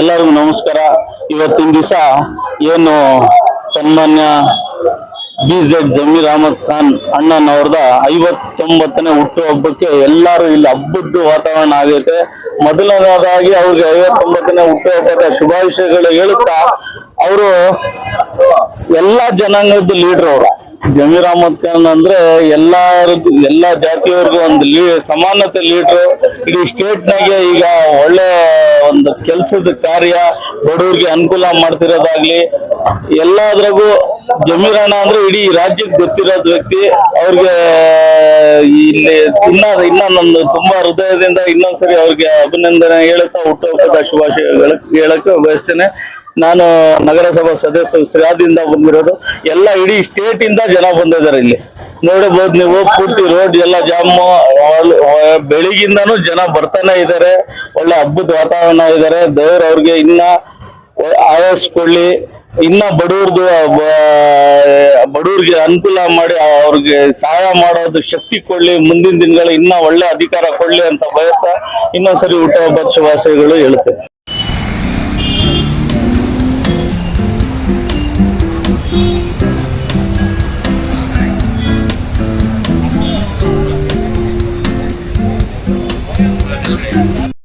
ಎಲ್ಲರಿಗೂ ನಮಸ್ಕಾರ. ಇವತ್ತಿನ ದಿವಸ ಏನು ಸನ್ಮಾನ್ಯ ಬಿ ಜೆಡ್ ಜಮೀರ್ ಅಹಮದ್ ಖಾನ್ ಅಣ್ಣನವ್ರದ ಐವತ್ತೊಂಬತ್ತನೇ ಹುಟ್ಟು ಹಬ್ಬಕ್ಕೆ ಎಲ್ಲರೂ ಇಲ್ಲಿ ಹಬ್ಬದ ವಾತಾವರಣ ಆಗೈತೆ. ಮೊದಲನೇದಾಗಿ ಅವ್ರಿಗೆ ಐವತ್ತೊಂಬತ್ತನೇ ಹುಟ್ಟು ಹಬ್ಬದ ಶುಭಾಶಯಗಳು ಹೇಳುತ್ತಾ, ಅವರು ಎಲ್ಲಾ ಜನಾಂಗದ ಲೀಡರ್ ಅವರು. ಜಮೀರ್ ಅಹಮದ್ ಖಾನ್ ಅಂದ್ರೆ ಎಲ್ಲಾರ್ಗು ಎಲ್ಲಾ ಜಾತಿಯವ್ರಿಗೂ ಒಂದು ಲೀ, ಸಮಾನತೆ ಲೀಡರ್. ಇಡೀ ಸ್ಟೇಟ್ ನಾಗೆ ಈಗ ಒಳ್ಳೆ ಒಂದು ಕೆಲಸದ ಕಾರ್ಯ ಬಡವರಿಗೆ ಅನುಕೂಲ ಮಾಡ್ತಿರೋದಾಗ್ಲಿ, ಎಲ್ಲಾದ್ರಾಗೂ ಜಮೀರಾಣ ಅಂದ್ರೆ ಇಡೀ ರಾಜ್ಯಕ್ಕೆ ಗೊತ್ತಿರೋದ್ ವ್ಯಕ್ತಿ. ಅವ್ರಿಗೆ ಇನ್ನ ಇನ್ನ ನನ್ನ ತುಂಬಾ ಹೃದಯದಿಂದ ಇನ್ನೊಂದ್ಸರಿ ಅವ್ರಿಗೆ ಅಭಿನಂದನೆ ಹೇಳುತ್ತಾ ಹುಟ್ಟುಹಬ್ಬದ ಶುಭಾಶಯಗಳು ಹೇಳಕ್ಕೆ ಬಯಸ್ತೇನೆ. ನಾನು ನಗರಸಭಾ ಸದಸ್ಯ ಸಿರಾದಿಂದ ಬಂದಿರೋದು. ಎಲ್ಲ ಇಡೀ ಸ್ಟೇಟ್ ಇಂದ ಜನ ಬಂದಿದ್ದಾರೆ ಇಲ್ಲಿ. ನೋಡಬಹುದು ನೀವು, ಪೂರ್ತಿ ರೋಡ್ ಎಲ್ಲ ಜಾಮು ಒ- ಜನ ಬರ್ತಾನೆ ಇದ್ದಾರೆ. ಒಳ್ಳೆ ಹಬ್ಬದ ವಾತಾವರಣ ಇದ್ದಾರೆ. ದೇವ್ರ ಅವ್ರಿಗೆ ಇನ್ನ ಆಯಸ್ಕೊಳ್ಳಿ. ಇನ್ನ ಬಡವ್ರದ್ದು ಬಡವರಿಗೆ ಅನುಕೂಲ ಮಾಡಿ, ಅವ್ರಿಗೆ ಸಹಾಯ ಮಾಡೋದು ಶಕ್ತಿ ಕೊಡ್ಲಿ, ಮುಂದಿನ ದಿನಗಳ ಇನ್ನ ಒಳ್ಳೆ ಅಧಿಕಾರ ಕೊಡ್ಲಿ ಅಂತ ಬಯಸ್ತಾ ಇನ್ನೊಂದ್ಸರಿ ಊಟ, ಹಬ್ಬದ ಶುಭಾಶಯಗಳು ಹೇಳುತ್ತೆ